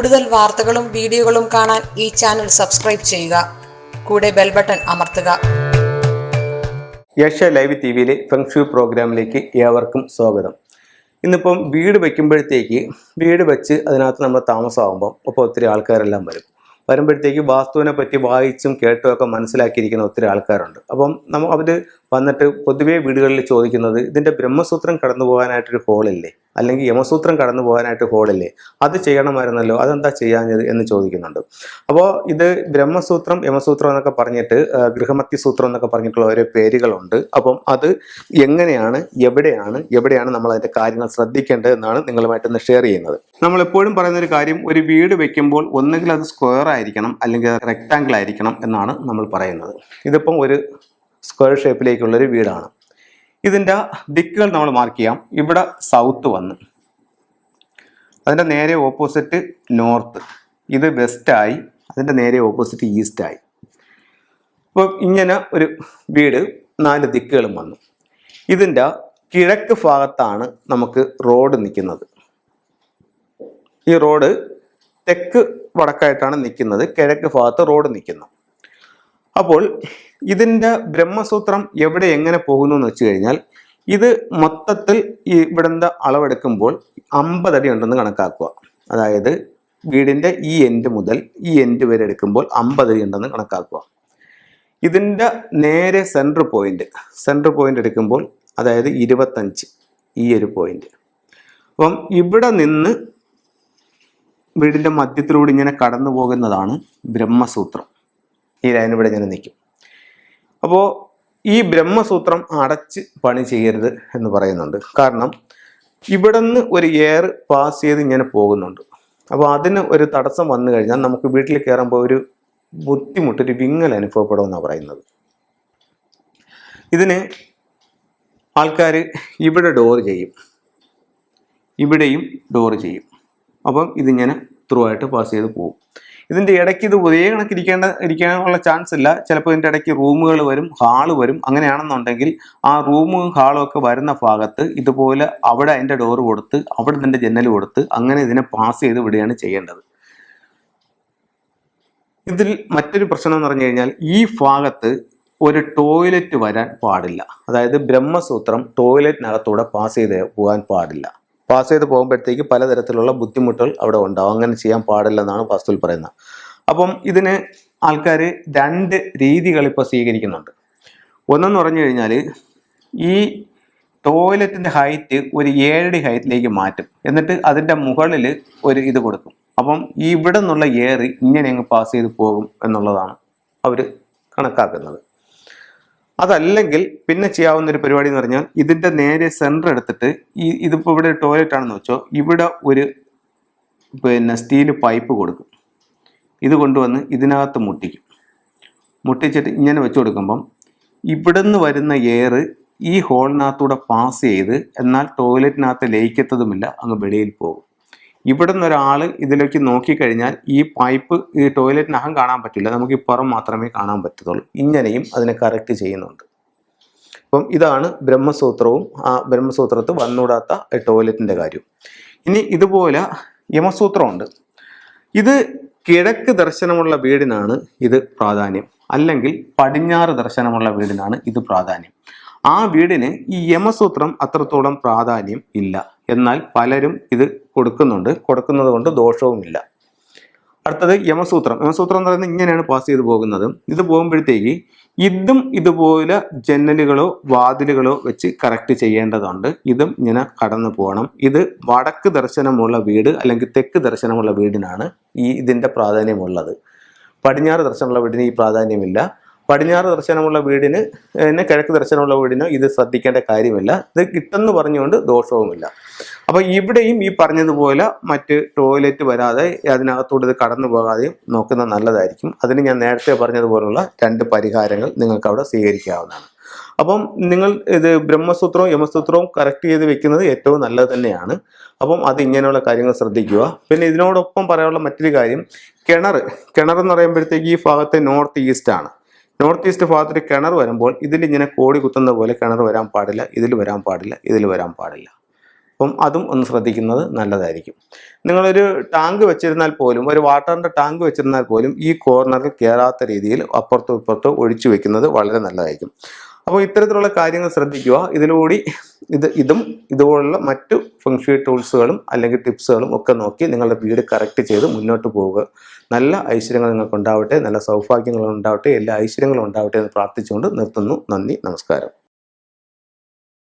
കൂടുതൽ വാർത്തകളും വീഡിയോകളും കാണാൻ ഈ ചാനൽ സബ്സ്ക്രൈബ് ചെയ്യുക. കൂടെ ബെൽ ബട്ടൺ അമർത്തുക. ഏഷ്യ ലൈവ് ടി വിയിലെ ഫെങ്ഷു പ്രോഗ്രാമിലേക്ക് ഏവർക്കും സ്വാഗതം. ഇന്നിപ്പം വീട് വയ്ക്കുമ്പോഴത്തേക്ക് വീട് വെച്ച് അതിനകത്ത് നമ്മൾ താമസമാകുമ്പോൾ അപ്പോൾ ഒത്തിരി ആൾക്കാരെല്ലാം വരും. വരുമ്പോഴത്തേക്ക് വാസ്തുവിനെ പറ്റി വായിച്ചും കേട്ടും ഒക്കെ മനസ്സിലാക്കിയിരിക്കുന്ന ഒത്തിരി ആൾക്കാരുണ്ട്. അപ്പം നമ്മൾ അവർ വന്നിട്ട് പൊതുവേ വീടുകളിൽ ചോദിക്കുന്നത് ഇതിന്റെ ബ്രഹ്മസൂത്രം കടന്നു പോകാനായിട്ടൊരു ഹോളില്ലേ അല്ലെങ്കിൽ യമസൂത്രം കടന്നു പോകാനായിട്ട് ഹോളില്ലേ? അത് ചെയ്യണമായിരുന്നല്ലോ അതെന്താ ചെയ്യാഞ്ഞത് എന്ന് ചോദിക്കുന്നുണ്ട്. അപ്പോൾ ഇത് ബ്രഹ്മസൂത്രം യമസൂത്രം എന്നൊക്കെ പറഞ്ഞിട്ട് ഗൃഹമത്തി സൂത്രം എന്നൊക്കെ പറഞ്ഞിട്ടുള്ള ഓരോ പേരുകളുണ്ട്. അപ്പം അത് എങ്ങനെയാണ് എവിടെയാണ് എവിടെയാണ് നമ്മൾ അതിന്റെ കാര്യങ്ങൾ ശ്രദ്ധിക്കേണ്ടത് എന്നാണ് നിങ്ങളുമായിട്ട് ഷെയർ ചെയ്യുന്നത്. നമ്മൾ എപ്പോഴും പറയുന്ന ഒരു കാര്യം ഒരു വീട് വെക്കുമ്പോൾ ഒന്നുകിൽ അത് സ്ക്വയർ ആയിരിക്കണം അല്ലെങ്കിൽ അത് റെക്റ്റാങ്കിൾ ആയിരിക്കണം എന്നാണ് നമ്മൾ പറയുന്നത്. ഇതിപ്പം ഒരു സ്ക്വയർ ഷേപ്പിലേക്കുള്ളൊരു വീടാണ്. ഇതിന്റെ ദിക്കുകൾ നമ്മൾ മാർക്ക് ചെയ്യാം. ഇവിടെ സൗത്ത് വന്ന്. അതിന്റെ നേരെ ഓപ്പോസിറ്റ് നോർത്ത് ഇത് വെസ്റ്റായി അതിന്റെ നേരെ ഓപ്പോസിറ്റ് ഈസ്റ്റായി അപ്പോൾ ഇങ്ങനെ ഒരു വീട് നാല് ദിക്കുകളും വന്നു. ഇതിന്റെ കിഴക്ക് ഭാഗത്താണ് നമുക്ക് റോഡ് നിൽക്കുന്നത്. ഈ റോഡ് തെക്ക് വടക്കായിട്ടാണ് നിൽക്കുന്നത്. കിഴക്ക് ഭാഗത്ത് റോഡ് നിൽക്കുന്നു. അപ്പോൾ ഇതിന്റെ ബ്രഹ്മസൂത്രം എവിടെ എങ്ങനെ പോകുന്നു എന്ന് വെച്ച് കഴിഞ്ഞാൽ ഇത് മൊത്തത്തിൽ ഈ ഇവിടുത്തെ അളവെടുക്കുമ്പോൾ അമ്പതടി ഉണ്ടെന്ന് കണക്കാക്കുക. അതായത് വീടിന്റെ ഈ എൻഡ് മുതൽ ഈ എൻഡ് വരെ എടുക്കുമ്പോൾ അമ്പതടി ഉണ്ടെന്ന് കണക്കാക്കുക. ഇതിന്റെ നേരെ സെന്റർ പോയിന്റ് സെന്റർ പോയിന്റ് എടുക്കുമ്പോൾ അതായത് ഇരുപത്തഞ്ച് ഈ ഒരു പോയിന്റ് അപ്പം ഇവിടെ നിന്ന് വീടിന്റെ മധ്യത്തിലൂടെ ഇങ്ങനെ കടന്നു പോകുന്നതാണ് ബ്രഹ്മസൂത്രം. ഈ ലൈൻ ഇവിടെ ഇങ്ങനെ നിൽക്കും. അപ്പോൾ ഈ ബ്രഹ്മസൂത്രം അടച്ച് പണി ചെയ്യരുത് എന്ന് പറയുന്നുണ്ട്. കാരണം ഇവിടെ നിന്ന് ഒരു എയർ പാസ് ചെയ്ത് ഇങ്ങനെ പോകുന്നുണ്ട്. അപ്പോൾ അതിന് ഒരു തടസ്സം വന്നു കഴിഞ്ഞാൽ നമുക്ക് വീട്ടിൽ കയറുമ്പോൾ ഒരു ബുദ്ധിമുട്ട് ഒരു വിങ്ങൽ അനുഭവപ്പെടുമെന്നാണ് പറയുന്നത്. ഇതിന് ആൾക്കാർ ഇവിടെ ഡോർ ചെയ്യും. ഇവിടെയും ഡോർ ചെയ്യും. അപ്പം ഇതിങ്ങനെ ത്രൂ ആയിട്ട് പാസ് ചെയ്ത് പോകും. ഇതിന്റെ ഇടയ്ക്ക് ഇത് ഒരേ കണക്ക് ഇരിക്കേണ്ട ഇരിക്കാനുള്ള ചാൻസ് ഇല്ല. ചിലപ്പോൾ ഇതിന്റെ ഇടയ്ക്ക് റൂമുകൾ വരും ഹാൾ വരും. അങ്ങനെയാണെന്നുണ്ടെങ്കിൽ ആ റൂമും ഹാളും ഒക്കെ വരുന്ന ഭാഗത്ത് ഇതുപോലെ അവിടെ അതിന്റെ ഡോറ് കൊടുത്ത് അവിടെ ഇതിന്റെ ജനൽ കൊടുത്ത് അങ്ങനെ ഇതിനെ പാസ് ചെയ്ത് വിടുകയാണ് ചെയ്യേണ്ടത്. ഇതിൽ മറ്റൊരു പ്രശ്നം എന്ന് പറഞ്ഞു കഴിഞ്ഞാൽ ഈ ഭാഗത്ത് ഒരു ടോയ്ലറ്റ് വരാൻ പാടില്ല. അതായത് ബ്രഹ്മസൂത്രം ടോയ്ലറ്റിനകത്തൂടെ പാസ് ചെയ്ത് പോകാൻ പാടില്ല. പാസ് ചെയ്ത് പോകുമ്പോഴത്തേക്ക് പലതരത്തിലുള്ള ബുദ്ധിമുട്ടുകൾ അവിടെ ഉണ്ടാവും. അങ്ങനെ ചെയ്യാൻ പാടില്ലെന്നാണ് വാസ്തുവിൽ പറയുന്നത്. അപ്പം ഇതിന് ആൾക്കാർ രണ്ട് രീതികൾ ഇപ്പോൾ സ്വീകരിക്കുന്നുണ്ട്. ഒന്നെന്ന് പറഞ്ഞു കഴിഞ്ഞാൽ ഈ ടോയ്ലറ്റിന്റെ ഹൈറ്റ് ഒരു ഏഴടി ഹൈറ്റിലേക്ക് മാറ്റും. എന്നിട്ട് അതിന്റെ മുകളിൽ ഒരു ഇത് കൊടുക്കും. അപ്പം ഇവിടെ നിന്നുള്ള എയർ ഇങ്ങനെ അങ്ങ് പാസ് ചെയ്ത് പോകും എന്നുള്ളതാണ് അവർ കണക്കാക്കുന്നത്. അതല്ലെങ്കിൽ പിന്നെ ചെയ്യാവുന്ന ഒരു പരിപാടി എന്ന് പറഞ്ഞാൽ ഇതിന്റെ നേരെ സെന്റർ എടുത്തിട്ട് ഈ ഇതിപ്പോൾ ഇവിടെ ടോയ്ലറ്റ് ആണെന്ന് വെച്ചോ ഇവിടെ ഒരു പിന്നെ സ്റ്റീൽ പൈപ്പ് കൊടുക്കും. ഇത് കൊണ്ടുവന്ന് ഇതിനകത്ത് മുട്ടിക്കും. മുട്ടിച്ചിട്ട് ഇങ്ങനെ വെച്ച് കൊടുക്കുമ്പം ഇവിടുന്ന് വരുന്ന എയർ ഈ ഹോളിനകത്തൂടെ പാസ് ചെയ്ത് എന്നാൽ ടോയ്ലറ്റിനകത്ത് ലയിക്കത്തതുമില്ല അങ്ങ് വെളിയിൽ പോകും. ഇവിടെ നിന്ന് ഒരാൾ ഇതിലേക്ക് നോക്കിക്കഴിഞ്ഞാൽ ഈ പൈപ്പ് ഈ ടോയ്ലറ്റിനകം കാണാൻ പറ്റില്ല. നമുക്ക് ഇപ്പുറം പുറം മാത്രമേ കാണാൻ പറ്റത്തുള്ളൂ. ഇങ്ങനെയും അതിനെ കറക്റ്റ് ചെയ്യുന്നുണ്ട്. അപ്പം ഇതാണ് ബ്രഹ്മസൂത്രവും. ആ ബ്രഹ്മസൂത്രത്ത് വന്നൂടാത്ത ടോയ്ലറ്റിന്റെ കാര്യം. ഇനി ഇതുപോലെ യമസൂത്രമുണ്ട്. ഇത് കിഴക്ക് ദർശനമുള്ള വീടിനാണ് ഇത് പ്രാധാന്യം. അല്ലെങ്കിൽ പടിഞ്ഞാറ് ദർശനമുള്ള വീടിനാണ് ഇത് പ്രാധാന്യം. ആ വീടിന് ഈ യമസൂത്രം അത്രത്തോളം പ്രാധാന്യം ഇല്ല. എന്നാൽ പലരും ഇത് കൊടുക്കുന്നുണ്ട്. കൊടുക്കുന്നത് കൊണ്ട് ദോഷവുമില്ല. അടുത്തത് യമസൂത്രം. യമസൂത്രം എന്ന് പറയുന്നത് ഇങ്ങനെയാണ് പാസ് ചെയ്ത് പോകുന്നത്. ഇത് പോകുമ്പോഴത്തേക്ക് ഇതും ഇതുപോലെ ജനലുകളോ വാതിലുകളോ വെച്ച് കറക്റ്റ് ചെയ്യേണ്ടതുണ്ട്. ഇതും ഇങ്ങനെ കടന്നു പോകണം. ഇത് വടക്ക് ദർശനമുള്ള വീട് അല്ലെങ്കിൽ തെക്ക് ദർശനമുള്ള വീടിനാണ് ഈ ഇതിന്റെ പ്രാധാന്യമുള്ളത്. പടിഞ്ഞാറ് ദർശനമുള്ള വീടിന് ഈ പ്രാധാന്യമില്ല. പടിഞ്ഞാറ് ദർശനമുള്ള വീടിന് പിന്നെ കിഴക്ക് ദർശനമുള്ള വീടിനോ ഇത് ശ്രദ്ധിക്കേണ്ട കാര്യമില്ല. ഇത് കിട്ടെന്ന് പറഞ്ഞുകൊണ്ട് ദോഷവുമില്ല. അപ്പോൾ ഇവിടെയും ഈ പറഞ്ഞതുപോലെ മറ്റ് ടോയ്ലറ്റ് വരാതെ അതിനകത്തൂടെ ഇത് കടന്നു പോകാതെയും നോക്കുന്നത് നല്ലതായിരിക്കും. അതിന് ഞാൻ നേരത്തെ പറഞ്ഞതുപോലുള്ള രണ്ട് പരിഹാരങ്ങൾ നിങ്ങൾക്ക് അവിടെ സ്വീകരിക്കാവുന്നതാണ്. അപ്പം നിങ്ങൾ ഇത് ബ്രഹ്മസൂത്രവും യമസൂത്രവും കറക്റ്റ് ചെയ്ത് വെക്കുന്നത് ഏറ്റവും നല്ലത് തന്നെയാണ്. അപ്പം അത് ഇങ്ങനെയുള്ള കാര്യങ്ങൾ ശ്രദ്ധിക്കുക. പിന്നെ ഇതിനോടൊപ്പം പറയാനുള്ള മറ്റൊരു കാര്യം കിണർ കിണർ എന്ന് പറയുമ്പോഴത്തേക്ക് ഈ ഭാഗത്തെ നോർത്ത് ഈസ്റ്റ് ആണ്. നോർത്ത് ഈസ്റ്റ് ഭാഗത്തൊരു കിണർ വരുമ്പോൾ ഇതിൽ ഇങ്ങനെ കോടി കുത്തുന്ന പോലെ കിണർ വരാൻ പാടില്ല ഇതിൽ വരാൻ പാടില്ല ഇതിൽ വരാൻ പാടില്ല. അപ്പം അതും ഒന്ന് ശ്രദ്ധിക്കുന്നത് നല്ലതായിരിക്കും. നിങ്ങളൊരു ടാങ്ക് വെച്ചിരുന്നാൽ പോലും ഒരു വാട്ടറിന്റെ ടാങ്ക് വെച്ചിരുന്നാൽ പോലും ഈ കോർണറിൽ കയറാത്ത രീതിയിൽ അപ്പുറത്തും ഇപ്പുറത്തും ഒഴിച്ചു വെക്കുന്നത് വളരെ നല്ലതായിരിക്കും. അപ്പോൾ ഇത്തരത്തിലുള്ള കാര്യങ്ങൾ ശ്രദ്ധിക്കുക. ഇതിലൂടെ ഇത് ഇതും ഇതുപോലുള്ള മറ്റു ഫംഗ്ഷൻ ടൂൾസുകളും അല്ലെങ്കിൽ ടിപ്സുകളും ഒക്കെ നോക്കി നിങ്ങളുടെ വീട് കറക്റ്റ് ചെയ്ത് മുന്നോട്ട് പോവുക. നല്ല ഐശ്വര്യങ്ങൾ നിങ്ങൾക്ക് ഉണ്ടാവട്ടെ നല്ല സൗഭാഗ്യങ്ങൾ ഉണ്ടാവട്ടെ. എല്ലാ ഐശ്വര്യങ്ങളും ഉണ്ടാവട്ടെ എന്ന് പ്രാർത്ഥിച്ചുകൊണ്ട് നിർത്തുന്നു. നന്ദി. നമസ്കാരം.